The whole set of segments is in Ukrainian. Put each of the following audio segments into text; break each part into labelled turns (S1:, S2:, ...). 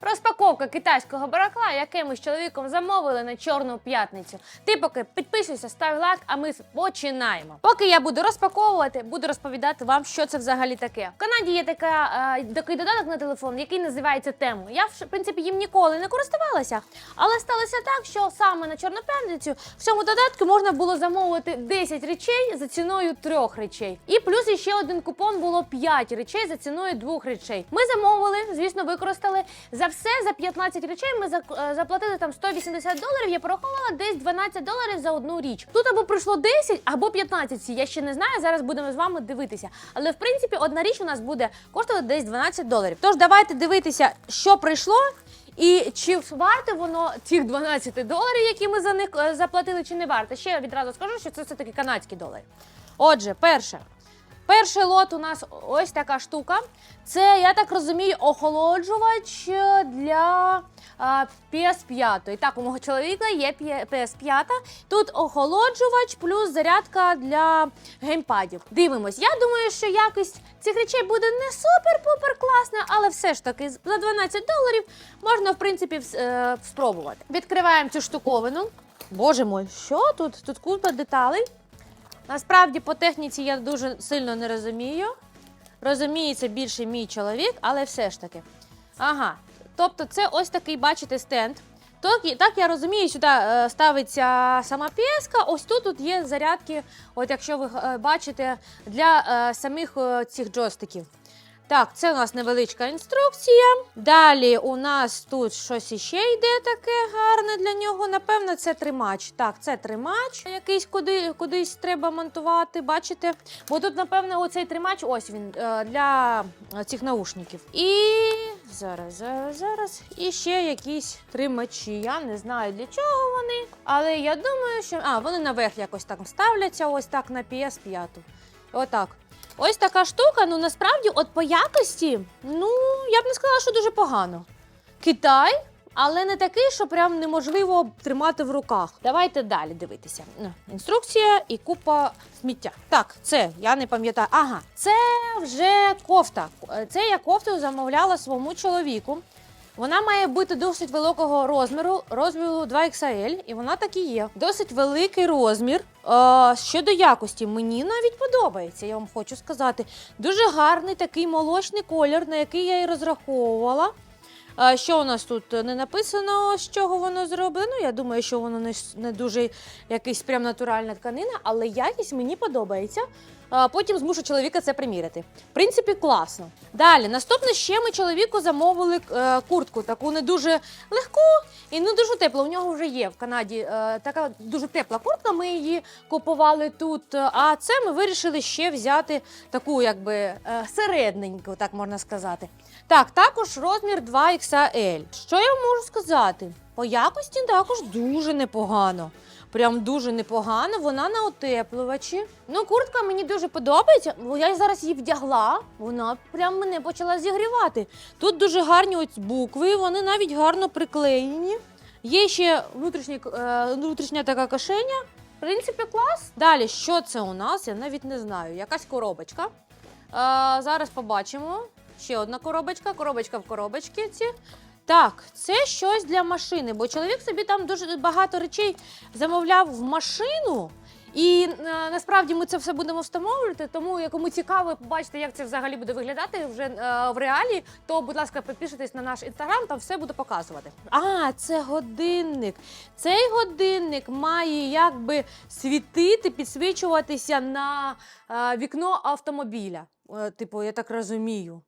S1: Розпак Розпаковка китайського барахла, яке ми з чоловіком замовили на чорну п'ятницю. Ти поки підписуйся, став лайк, а ми починаємо. Поки я буду розпаковувати, буду розповідати вам, що це взагалі таке. В Канаді є така, е, такий додаток на телефон, який називається Тему. Я в принципі їм ніколи не користувалася, але сталося так, що саме на чорну п'ятницю в цьому додатку можна було замовити 10 речей за ціною трьох речей. І плюс іще один купон було 5 речей за ціною двох речей. Ми замовили, звісно, використали за все за 15 речей. Ми е, заплатили там 180 доларів. Я порахувала десь 12 доларів за одну річ. Тут або прийшло 10, або 15. Я ще не знаю. Зараз будемо з вами дивитися. Але в принципі одна річ у нас буде коштувати десь 12 доларів. Тож давайте дивитися, що прийшло. І чи варте воно тих 12 доларів, які ми за них е, заплатили, чи не варте? Ще я відразу скажу, що це все-таки канадські долари. Отже, перше. Перший лот у нас ось така штука. Це, я так розумію, охолоджувач е, для а, PS5. Так, у мого чоловіка є п'є- PS5. Тут охолоджувач плюс зарядка для геймпадів. Дивимось. Я думаю, що якість цих речей буде не супер-пупер класна, але все ж таки за 12 доларів можна, в принципі, е, спробувати. Відкриваємо цю штуковину. Боже мой, що тут? Тут купа деталей. Насправді по техніці я дуже сильно не розумію. Розуміється більше мій чоловік, але все ж таки. Ага. Тобто, це ось такий, бачите, стенд. Так, я розумію, сюди е, ставиться сама п'єска. Ось тут, тут є зарядки, от якщо ви е, бачите, для е, самих цих джойстиків. Так, це у нас невеличка інструкція. Далі у нас тут щось іще йде таке гарне для нього. Напевно, це тримач. Так, це тримач, якийсь куди, кудись треба монтувати. Бачите? Бо тут, напевно, оцей тримач, ось він е, для цих наушників. І зараз, зараз, зараз. І ще якісь тримачі. Я не знаю для чого вони. Але я думаю, що. А, вони наверх якось так ставляться, ось так на PS5. Отак. Ось така штука, ну насправді, от по якості, ну я б не сказала, що дуже погано. Китай, але не такий, що прям неможливо тримати в руках. Давайте далі дивитися. Ну, Інструкція і купа сміття. Так, це я не пам'ятаю. Ага, це вже кофта. Е, Це я кофту замовляла своєму чоловіку. Вона має бути досить великого розміру, розміру 2XL, і вона так і є. Досить великий розмір. Е, щодо якості, мені навіть подобається, я вам хочу сказати. Дуже гарний такий молочний колір, на який я і розраховувала. Е, Що у нас тут не написано, з чого воно зроблено. Я думаю, що воно не, не дуже якийсь прям натуральна тканина, але якість мені подобається. Потім змушу чоловіка це приміряти. В принципі, класно. Далі, наступне ще ми чоловіку замовили е, куртку, таку не дуже легку і не дуже теплу. У нього вже є в Канаді е, така дуже тепла куртка. Ми її купували тут. А це ми вирішили ще взяти таку, якби е, середненьку, так можна сказати. Так, також розмір 2XL. Що я можу сказати? По якості також дуже непогано. Прям дуже непогано. Вона на утеплювачі. Ну, куртка мені дуже подобається, бо я зараз її вдягла. Вона прям мене почала зігрівати. Тут дуже гарні ось букви, вони навіть гарно приклеєні. Є ще внутрішні, е, внутрішня така кишеня. В принципі, клас. Далі, що це у нас? Я навіть не знаю. Якась коробочка. Е, зараз побачимо. Ще одна коробочка, коробочка в коробочці. Так, це щось для машини, бо чоловік собі там дуже багато речей замовляв в машину. І е, насправді ми це все будемо встановлювати. Тому якому цікаво побачити, як це взагалі буде виглядати вже е, в реалі, то будь ласка, підпишитесь на наш інстаграм, там все буду показувати. А, це годинник. Цей годинник має якби світити, підсвічуватися на е, вікно автомобіля. Е, типу, я так розумію.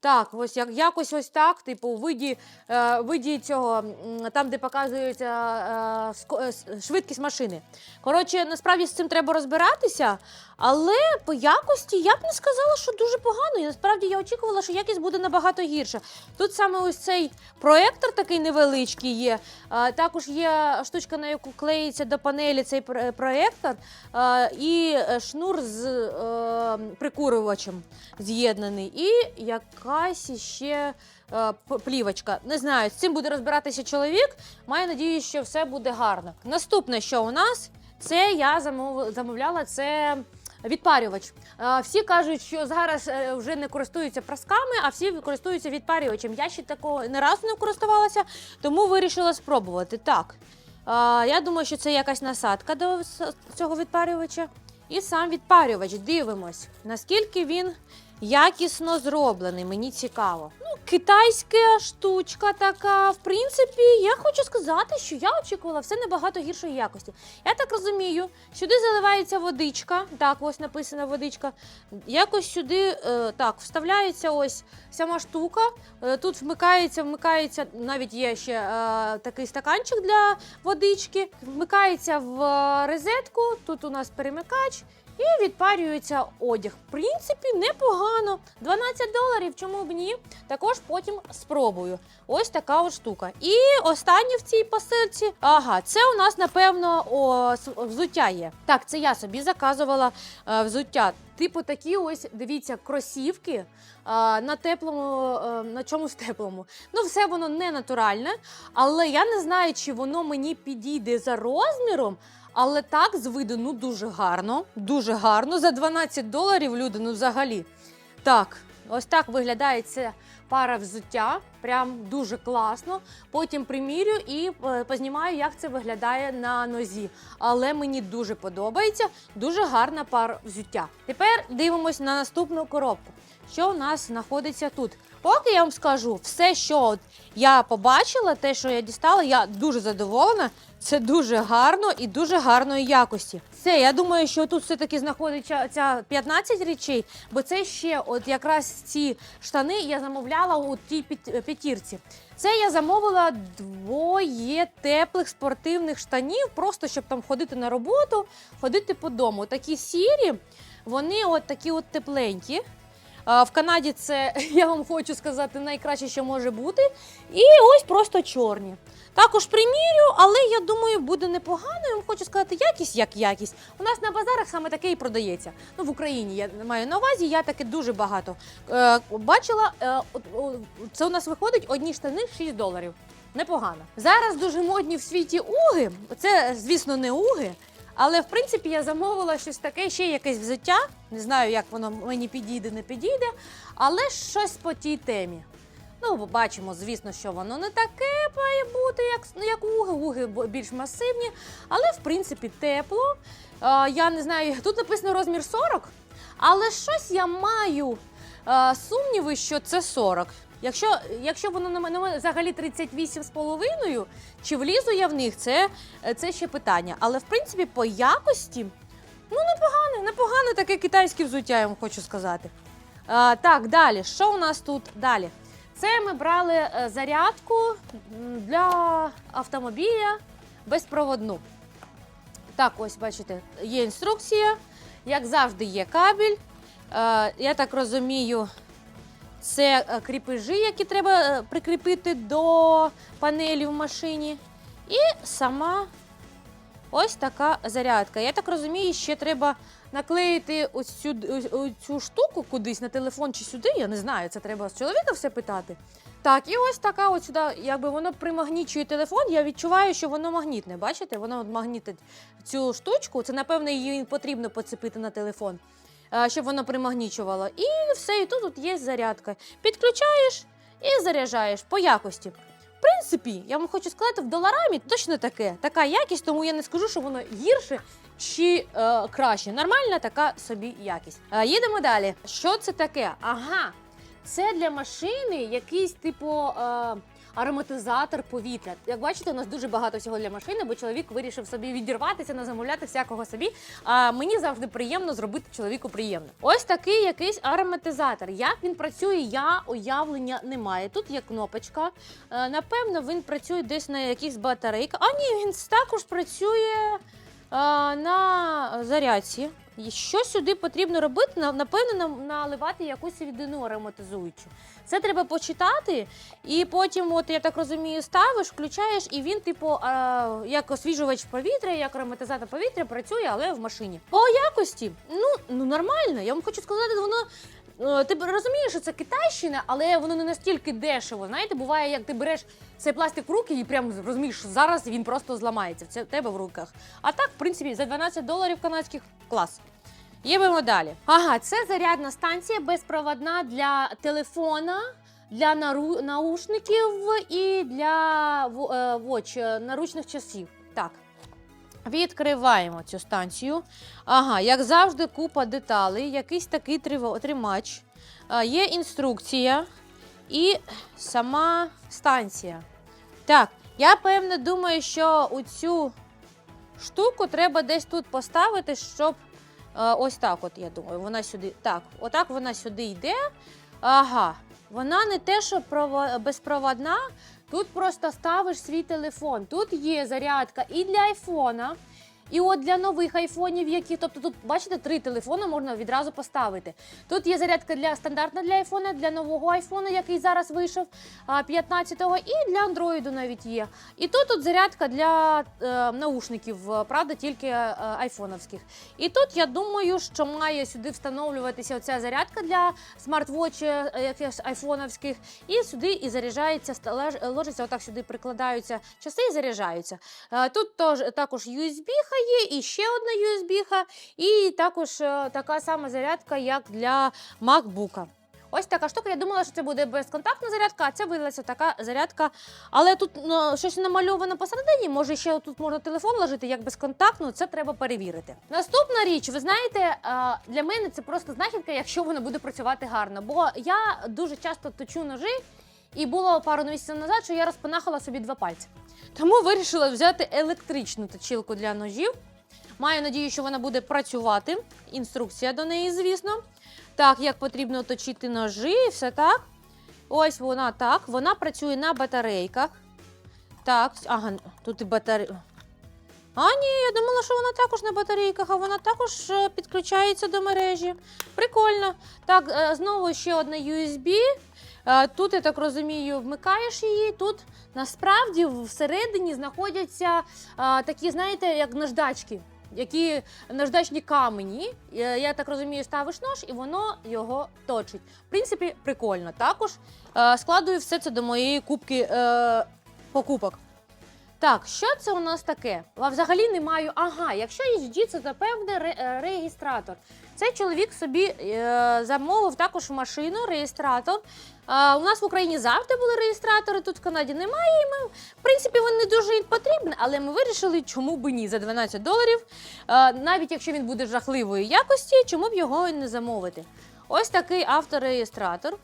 S1: Так, ось як якось ось так, типу, виді, е, виді цього, там, де показується е, е, швидкість машини. Коротше, насправді з цим треба розбиратися, але по якості я б не сказала, що дуже погано. І насправді я очікувала, що якість буде набагато гірша. Тут саме ось цей проектор такий невеличкий є. е, також є штучка, на яку клеїться до панелі цей пр- проектор, е, і е, шнур з е, прикурювачем з'єднаний. І якась іще е, плівочка. Не знаю, з цим буде розбиратися чоловік. Маю надію, що все буде гарно. Наступне, що у нас, це я замов- замовляла це Відпарювач. Е, Всі кажуть, що зараз е, вже не користуються прасками, а всі користуються відпарювачем. Я ще такого не разу не користувалася, тому вирішила спробувати. Так. е, Я думаю, що це якась насадка до цього відпарювача. І сам відпарювач. Дивимось, наскільки він якісно зроблений. Мені цікаво. Ну, китайська штучка така. В принципі, я хочу сказати, що я очікувала все набагато гіршої якості. Я так розумію, сюди заливається водичка. Так, ось написана водичка. Якось сюди е, так вставляється ось сама штука. Е, тут вмикається, вмикається, навіть є ще е, такий стаканчик для водички. Вмикається в розетку. Тут у нас перемикач. І відпарюється одяг. В принципі, непогано. 12 доларів, чому б ні? Також потім спробую. Ось така от штука. І останнє в цій посилці. Ага, це у нас, напевно, о, взуття є. Так, це я собі заказувала е, взуття. Типу такі ось, дивіться, кросівки е, на теплому, е, на чомусь теплому. Ну, все воно не натуральне, але я не знаю, чи воно мені підійде за розміром. Але так з виду ну дуже гарно, дуже гарно. За 12 доларів люди, ну взагалі. Так, ось так виглядає ця пара взуття. Прям дуже класно. Потім примірю і е, познімаю, як це виглядає на нозі. Але мені дуже подобається. Дуже гарна пара взуття. Тепер дивимось на наступну коробку. Що у нас знаходиться тут? Поки я вам скажу, все, що я побачила, те, що я дістала, я дуже задоволена. Це дуже гарно і дуже гарної якості. Все, я думаю, що тут все-таки знаходиться ця 15 речей, бо це ще от якраз ці штани я замовляла у тій п'ят- п'ятірці. Це я замовила двоє теплих спортивних штанів, просто щоб там ходити на роботу, ходити по дому. Такі сірі, вони от такі от тепленькі. В Канаді це, я вам хочу сказати, найкраще, що може бути. І ось просто чорні. Також примірю, але я думаю, буде непогано. Я вам хочу сказати, якість як якість. У нас на базарах саме таке і продається. Ну, в Україні я маю на увазі, я таке дуже багато е, бачила. Е, це у нас виходить одні штани 6 доларів. Непогано. Зараз дуже модні в світі уги. Це, звісно, не уги. Але в принципі я замовила щось таке, ще якесь взуття. Не знаю, як воно мені підійде, не підійде, але щось по тій темі. Ну, бачимо, звісно, що воно не таке має бути, як, як уги. Уги більш масивні, але в принципі тепло. Е, я не знаю, тут написано розмір 40, але щось я маю е, сумніви, що це 40. Якщо, якщо воно на мене взагалі 38,5, чи влізу я в них, це, це ще питання. Але в принципі, по якості, ну непогано, непогано таке китайське взуття, я вам хочу сказати. А, так, далі. Що у нас тут далі? Це ми брали е, зарядку для автомобіля безпроводну. Так, ось бачите, є інструкція. Як завжди, є кабель. Е, я так розумію, це е, кріпежі, які треба прикріпити до панелі в машині. І сама ось така зарядка. Я так розумію, ще треба наклеїти ось цю, ось- ось цю штуку кудись на телефон чи сюди. Я не знаю, це треба з чоловіка все питати. Так, і ось така от сюди, якби воно примагнічує телефон. Я відчуваю, що воно магнітне. Бачите, воно магнітить цю штучку. Це, напевно, її потрібно поцепити на телефон, е, щоб воно примагнічувало. І все, і тут, тут є зарядка. Підключаєш і заряджаєш по якості. В принципі, я вам хочу сказати, в доларамі точно таке, така якість, тому я не скажу, що воно гірше чи е, краще. Нормальна така собі якість. Е, їдемо далі. Що це таке? Ага, це для машини якийсь типу. Е, Ароматизатор повітря. Як бачите, у нас дуже багато всього для машини, бо чоловік вирішив собі відірватися, не замовляти всякого собі. А мені завжди приємно зробити чоловіку приємно. Ось такий якийсь ароматизатор. Як він працює, я уявлення не маю. Тут є кнопочка. Е, напевно, він працює десь на якихось батарейках. А ні, він також працює е, на зарядці. Що сюди потрібно робити? На- Напевно, наливати якусь рідину ароматизуючу. Це треба почитати, і потім, от я так розумію, ставиш, включаєш, і він, типу, а, як освіжувач повітря, як ароматизатор повітря працює, але в машині. По якості, ну, ну нормально. Я вам хочу сказати, воно. Е, Ти розумієш, що це китайщина, але воно не настільки дешево. Знаєте, буває, як ти береш цей пластик в руки і прям розумієш, що зараз він просто зламається. В тебе в руках. А так, в принципі, за 12 доларів канадських клас. Їдемо далі. Ага, це зарядна станція безпроводна для телефона, для наушників і для во- е, е, наручних часів. Так. Відкриваємо цю станцію. Ага, як завжди, купа деталей, якийсь такий тримач. Є інструкція і сама станція. Так, я певне думаю, що у цю штуку треба десь тут поставити, щоб ось так, от я думаю, вона сюди. Так, отак вона сюди йде. Ага, вона не те, що прово- безпроводна. Тут просто ставиш свій телефон. Тут є зарядка і для айфона. І от для нових айфонів, які, тобто тут, бачите, три телефони можна відразу поставити. Тут є зарядка для стандартна для айфона, для нового айфона, який зараз вийшов 15-го, і для андроїду навіть є. І тут от зарядка для е, наушників, е, правда, тільки е, айфоновських. І тут я думаю, що має сюди встановлюватися оця зарядка для смарт-вотч е, якихось айфоновських, і сюди і заряджається, ложиться, отак сюди прикладаються часи і заряджаються. Е, Тут тож, також USB-ха є, і ще одна USB-ха, і також е, така сама зарядка, як для MacBook. Ось така штука. Я думала, що це буде безконтактна зарядка, а це виявилася така зарядка. Але тут ну, щось намальовано посередині. Може, ще тут можна телефон ложити як безконтактну, це треба перевірити. Наступна річ, ви знаєте, е, для мене це просто знахідка, якщо вона буде працювати гарно. Бо я дуже часто точу ножи, і було пару місяців назад, що я розпанахала собі два пальці. Тому вирішила взяти електричну точилку для ножів. Маю надію, що вона буде працювати. Інструкція до неї, звісно. Так, як потрібно точити ножі, і все так. Ось вона так. Вона працює на батарейках. Так, ага, тут і батарейка. А, ні, я думала, що вона також на батарейках, а вона також е, підключається до мережі. Прикольно. Так, е, знову ще одна USB. Е, Тут, я так розумію, вмикаєш її. Тут насправді всередині знаходяться е, такі, знаєте, як наждачки, які наждачні камені. Е, Я так розумію, ставиш нож і воно його точить. В принципі, прикольно. Також складую все це до моєї кубки покупок. Так, що це у нас таке? Взагалі не маю. Ага, якщо HG, це напевне ре- реєстратор. Цей чоловік собі е, замовив також машину, реєстратор. У нас в Україні завжди були реєстратори, тут в Канаді немає. І ми, в принципі, він не дуже і потрібен, але ми вирішили, чому б ні, за 12 доларів. Навіть якщо він буде жахливої якості, чому б його не замовити? Ось такий автореєстратор.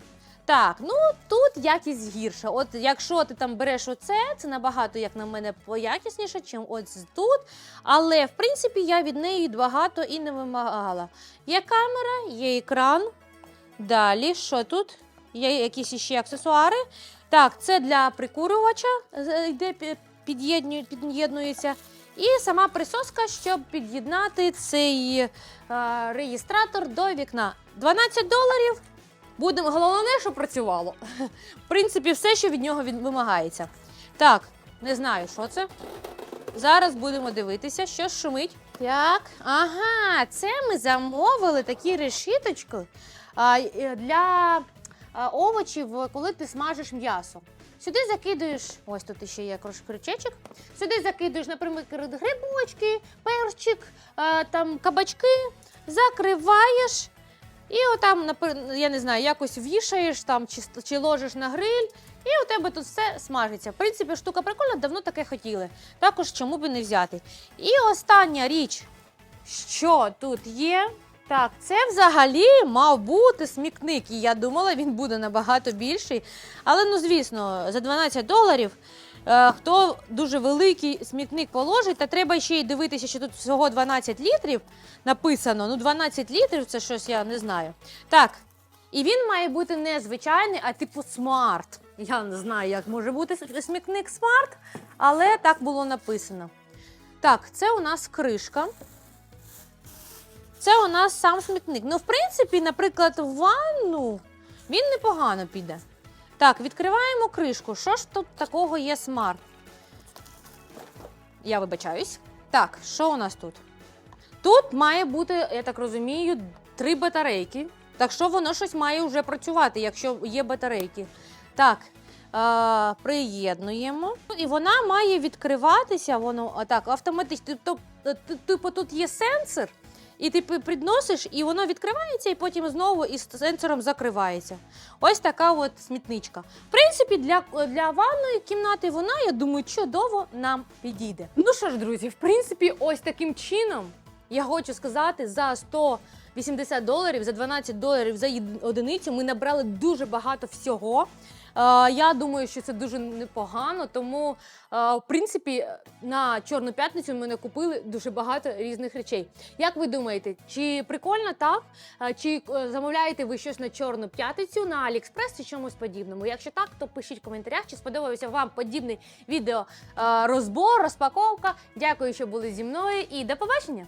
S1: Так, ну тут якість гірша. От якщо ти там береш оце, це набагато, як на мене, поякісніше, ніж ось тут. Але в принципі я від неї багато і не вимагала. Є камера, є екран. Далі, що тут? Є якісь іще аксесуари. Так, це для прикурювача, е, йде під'єднується. І сама присоска, щоб під'єднати цей е, реєстратор до вікна. 12 доларів. Будемо головне, щоб працювало. В принципі, все, що від нього вимагається. Так, не знаю, що це. Зараз будемо дивитися, що шумить. Так, ага, це ми замовили такі решіточки а, е, для овочів, коли ти смажиш м'ясо. Сюди закидуєш, ось тут ще є крючечок. Сюди закидуєш, наприклад, грибочки, перчик, там кабачки, закриваєш. І отам, я не знаю, якось вішаєш там чи, чи ложиш на гриль, і у тебе тут все смажиться. В принципі, штука прикольна, давно таке хотіли. Також чому би не взяти. І остання річ, що тут є. Так, це взагалі мав бути смікник, і я думала, він буде набагато більший. Але ну звісно, за 12 доларів. е, Хто дуже великий смітник положить, та треба ще й дивитися, що тут всього 12 літрів написано. Ну, 12 літрів це щось я не знаю. Так, і він має бути не звичайний, а типу смарт. Я не знаю, як може бути смітник смарт, але так було написано. Так, це у нас кришка. Це у нас сам смітник. Ну, в принципі, наприклад, в ванну він непогано піде. Так, відкриваємо кришку. Що ж тут такого є смарт? Я вибачаюсь. Так, що у нас тут? Тут має бути, я так розумію, три батарейки. Так що воно щось має вже працювати, якщо є батарейки. Так, е, приєднуємо. І вона має відкриватися, воно так, автоматично. Тобто, типу, тут є сенсор, І ти підносиш, і воно відкривається, і потім знову із сенсором закривається. Ось така от смітничка. В принципі, для, для ванної кімнати вона, я думаю, чудово нам підійде. Ну що ж, друзі, в принципі, ось таким чином я хочу сказати, за 180 доларів, за 12 доларів за одиницю ми набрали дуже багато всього. Е, Я думаю, що це дуже непогано, тому е, в принципі на Чорну п'ятницю ми накупили дуже багато різних речей. Як ви думаєте, чи прикольно так? Е, Чи замовляєте ви щось на Чорну п'ятницю на Аліекспрес чи чомусь подібному? Якщо так, то пишіть в коментарях, чи сподобався вам подібний відео е, розбор, розпаковка. Дякую, що були зі мною, і до побачення!